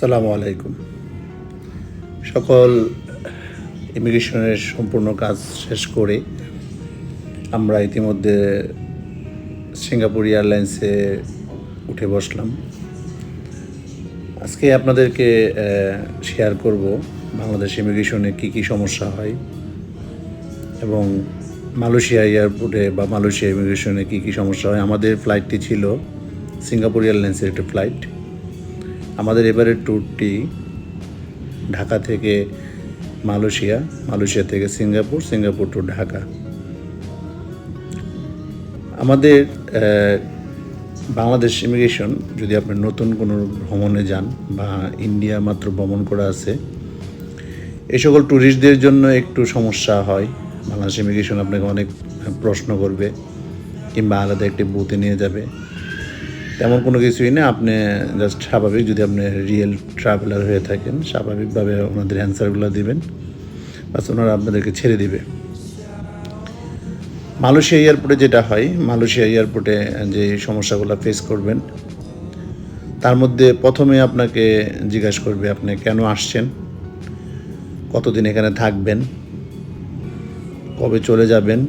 সালামু আলাইকুম। সকল ইমিগ্রেশনের সম্পূর্ণ কাজ শেষ করে আমরা ইতিমধ্যে সিঙ্গাপুর এয়ারলাইন্সে উঠে বসলাম। আজকে আপনাদেরকে শেয়ার করব বাংলাদেশ ইমিগ্রেশনে কী কী সমস্যা হয় এবং মালয়েশিয়া এয়ারপোর্টে বা মালয়েশিয়া ইমিগ্রেশনে কী কী সমস্যা হয়। আমাদের ফ্লাইটটি ছিল সিঙ্গাপুর এয়ারলাইন্সের একটি ফ্লাইট আমাদের এবারের ট্যুরটি ঢাকা থেকে মালয়েশিয়া মালয়েশিয়া থেকে সিঙ্গাপুর সিঙ্গাপুর টু ঢাকা। আমাদের বাংলাদেশ ইমিগ্রেশন যদি আপনি নতুন কোনো ভ্রমণে যান বা ইন্ডিয়া মাত্র ভ্রমণ করা আছে এই সকল ট্যুরিস্টদের জন্য একটু সমস্যা হয়। বাংলাদেশ ইমিগ্রেশন আপনাকে অনেক প্রশ্ন করবে কিংবা আলাদা একটি বুথে নিয়ে যাবে। তেমন কোনো কিছুই না। আপনি জাস্ট স্বাভাবিক যদি আপনি রিয়েল ট্রাভেলার হয়ে থাকেন, স্বাভাবিকভাবে ওনাদের অ্যান্সারগুলো দিবেন। বাস ওনারা আপনাদেরকে ছেড়ে দিবে। মালয়েশিয়া এয়ারপোর্টে যেটা হয়, মালয়েশিয়া এয়ারপোর্টে যে সমস্যাগুলো ফেস করবেন, তার মধ্যে প্রথমে আপনাকে জিজ্ঞাসা করবে, আপনি কেন আসছেন? কতদিন এখানে থাকবেন? কবে চলে যাবেন?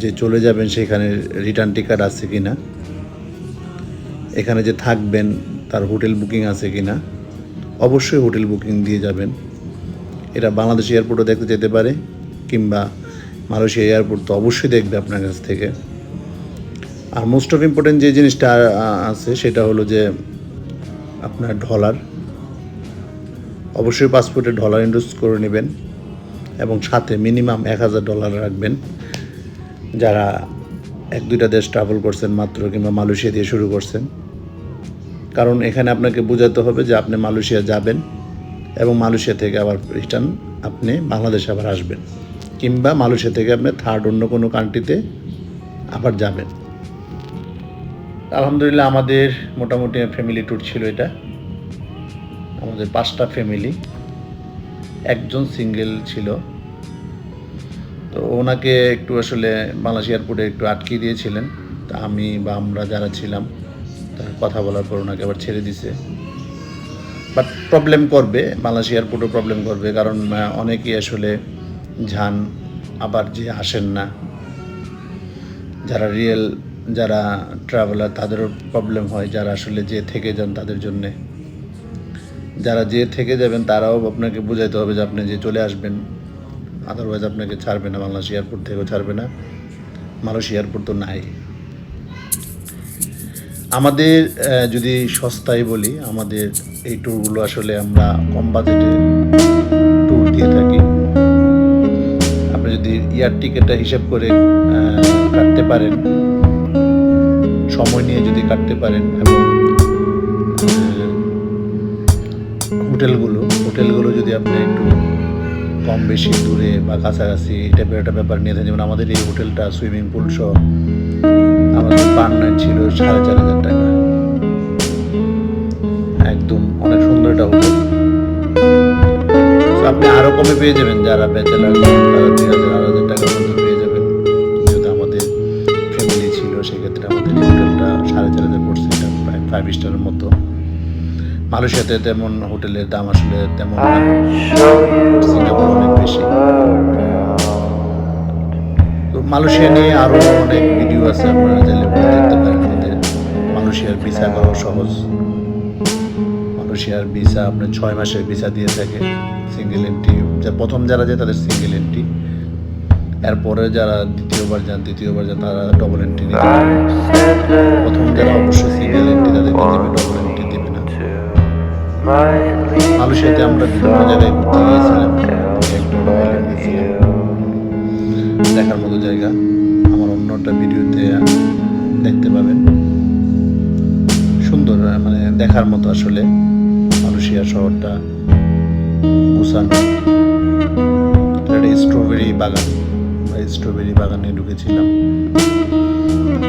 যে চলে যাবেন সেখানে রিটার্ন টিকিট আছে কি না এখানে যে থাকবেন, তার হোটেল বুকিং আছে কি না অবশ্যই হোটেল বুকিং দিয়ে যাবেন। এটা বাংলাদেশ এয়ারপোর্টও দেখতে যেতে পারে, কিংবা মালয়েশিয়া এয়ারপোর্ট তো অবশ্যই দেখবে আপনার কাছ থেকে। আর মোস্ট অফ ইম্পর্টেন্ট যে জিনিসটা আছে, সেটা হলো যে আপনার ডলার অবশ্যই পাসপোর্টে ডলার ইন্ডোজ করে নেবেন, এবং সাথে মিনিমাম এক হাজার ডলার রাখবেন। যারা এক দুইটা দেশ ট্রাভেল করছেন মাত্র, কিংবা মালয়েশিয়া দিয়ে শুরু করছেন কারণ এখানে আপনাকে বোঝাতে হবে যে আপনি মালয়েশিয়া যাবেন এবং মালয়েশিয়া থেকে আবার রিটার্ন আপনি বাংলাদেশে আবার আসবেন, কিংবা মালয়েশিয়া থেকে আপনি থার্ড অন্য কোনো কান্ট্রিতে আবার যাবেন। আলহামদুলিল্লাহ আমাদের মোটামুটি ফ্যামিলি ট্যুর ছিল এটা। আমাদের পাঁচটা ফ্যামিলি একজন সিঙ্গেল ছিল। তো ওনাকে একটু আসলে বাংলাদেশ এয়ারপোর্টে একটু আটকে দিয়েছিলেন। তা আমি বা আমরা যারা ছিলাম কথা বলার পর ওনাকে আবার ছেড়ে দিছে। বাট প্রবলেম করবে বাংলাদেশ এয়ারপোর্টও প্রবলেম করবে, কারণ অনেকেই আসলে যান, আবার যে আসেন না। যারা রিয়েল যারা ট্রাভেলার তাদেরও প্রবলেম হয়, যারা আসলে যে থেকে যান তাদের জন্যে। যারা যে থেকে যাবেন, তারাও আপনাকে বোঝাইতে হবে যে আপনি যে চলে আসবেন আদারওয়াইজ আপনাকে ছাড়বে না বাংলাদেশ এয়ারপোর্ট থেকেও ছাড়বে না মালয়েশিয়া এয়ারপোর্ট তো নাই। আমাদের যদি সস্তায় বলি, আমাদের এই ট্যুরগুলো আসলে আমরা কম বাজেটে ট্যুর দিয়ে থাকি। আপনি যদি ইয়ার টিকিটটা হিসাব করে কাটতে পারেন, সময় নিয়ে যদি কাটতে পারেন, এবং হোটেলগুলো হোটেলগুলো যদি আপনি একটু কম বেশি দূরে বা কাছাকাছি টাইপের একটা ব্যাপার নিয়ে থাকেন যেমন আমাদের এই হোটেলটা, সুইমিং পুল সহ আমাদের পার নাইট ছিল সাড়ে চার হাজার টাকা। একদম অনেক সুন্দর একটা হোটেল। আপনি আরও কমে পেয়ে যাবেন যারা ব্যাচেলার তারা দুই হাজার আড়াই হাজার টাকার মধ্যে পেয়ে যাবেন। যেহেতু আমাদের ফ্যামিলি ছিল সেক্ষেত্রে আমাদের হোটেলটা সাড়ে চার হাজার পড়ছে এটা প্রায় ফাইভ স্টারের মতো। মালয়েশিয়াতে তেমন হোটেলের দাম আসলে তেমন সিঙ্গাপুর অনেক বেশি। মালয়েশিয়া নিয়ে আরও অনেক ভিডিও আছে, আপনারা চাইলে দেখতে পারেন আমাদের মালয়েশিয়ার ভিসা করা সহজ। মালয়েশিয়ার ভিসা আপনার ছয় মাসের ভিসা দিয়ে থাকে সিঙ্গেল এন্ট্রি যা প্রথম যারা যায় তাদের সিঙ্গেল এন্ট্রি এরপরে যারা দ্বিতীয়বার যান, তৃতীয়বার যান, তারা ডবল এন্ট্রি নিতে পারে। প্রথম যারা অবশ্যই সিঙ্গেল এন্ট্রি তাদেরকে দেবে ডবল এন্ট্রি দেবে না। মালয়েশিয়াতে আমরা বিভিন্ন জায়গায় ঘুরতে গিয়েছিলাম। দেখার মতো জায়গা। আমার অন্য একটা ভিডিওতে দেখতে পাবেন। সুন্দর মানে দেখার মতো আসলে মালয়েশিয়া শহরটা একটা স্ট্রবেরি বাগান। আমরা স্ট্রবেরি বাগানে ঢুকেছিলাম।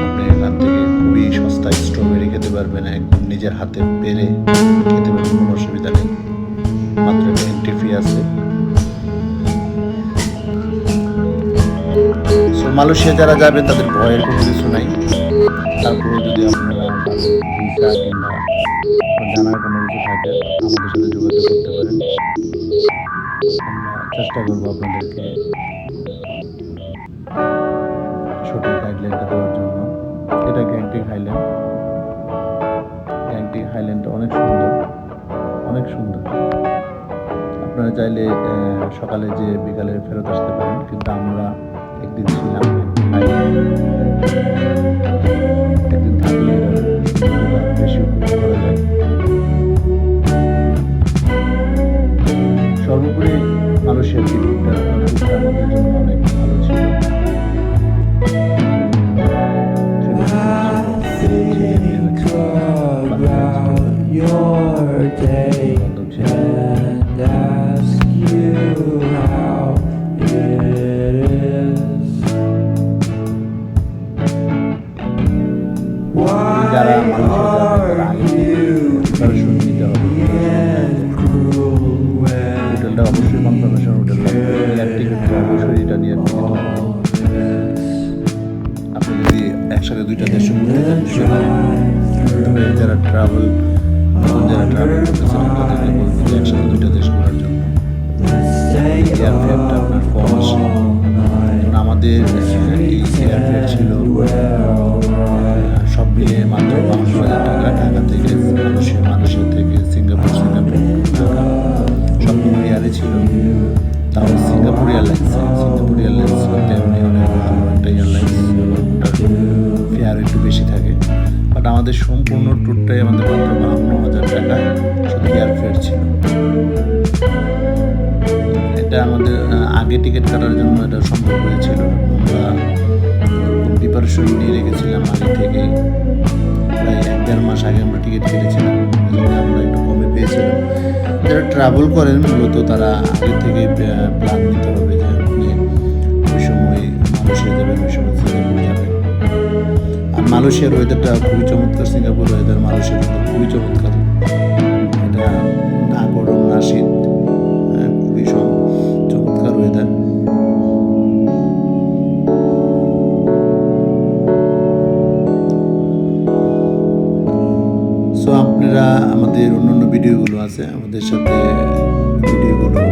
আপনি এখান থেকে খুবই সস্তায় স্ট্রবেরি খেতে পারবেন। একদম নিজের হাতে পেরে খেতে পারবেন, কোনো অসুবিধা নেই। মালয়েশিয়া যারা যাবেন তাদের ভয়ের কোনো কিছু নাই। তারপরে যদি আপনারা ভিসা কিংবা জানার কোনো কিছু থাকে, আমাদের সাথে যোগাযোগ করতে পারেন। আমরা চেষ্টা করব আপনাদেরকে সঠিক গাইডলাইনটা দেওয়ার জন্য। এটা গ্যাংটিং হাইল্যান্ড গ্যাংটিং হাইল্যান্ডটা অনেক সুন্দর। অনেক সুন্দর। আপনারা চাইলে সকালে যে বিকালে ফেরত আসতে পারেন। কিন্তু আমরা একদিন ছিলাম। একদিন থাকলে বেশি উপভোগ করা যায়। সর্বোপরি মানুষের ছিল। Your day and ask you how when হোটেলটা অবশ্যই কনফার্মেশন হোটেল এটা নিয়ে আপনি যদি একসাথে দুইটা দেশ ঘুরতে যান তবে যারা ট্রাভেল যারা ট্রাভেল করতেছেন তাদেরকে বলব যে একসাথে দুইটা দেশ ঘোরার জন্য। stay এয়ার ফেয়ারটা আপনার কম আসে আমাদের আগে টিকিট কাটার জন্য এটা সম্ভব হয়েছিল। আমরা প্রিপারেশন নিয়ে রেখেছিলাম আগে থেকেই প্রায় এক দেড় মাস আগে আমরা টিকিট কেটেছিলাম। আমরা একটু কমে পেয়েছিলাম। যারা ট্রাভেল করেন, মূলত তারা আগে থেকে প্ল্যান নিতে হবে যে আপনি ওই সময় মালয়েশিয়া যাবেন, ওই সময় সিঙ্গাপুর যাবেন। আর মালয়েশিয়ার ওয়েদারটা খুবই চমৎকার। সিঙ্গাপুর ওয়েদার মালয়েশিয়ার খুবই চমৎকার। সো অন্য অন্য ভিডিওগুলো আছে আমাদের সাথে ভিডিওগুলো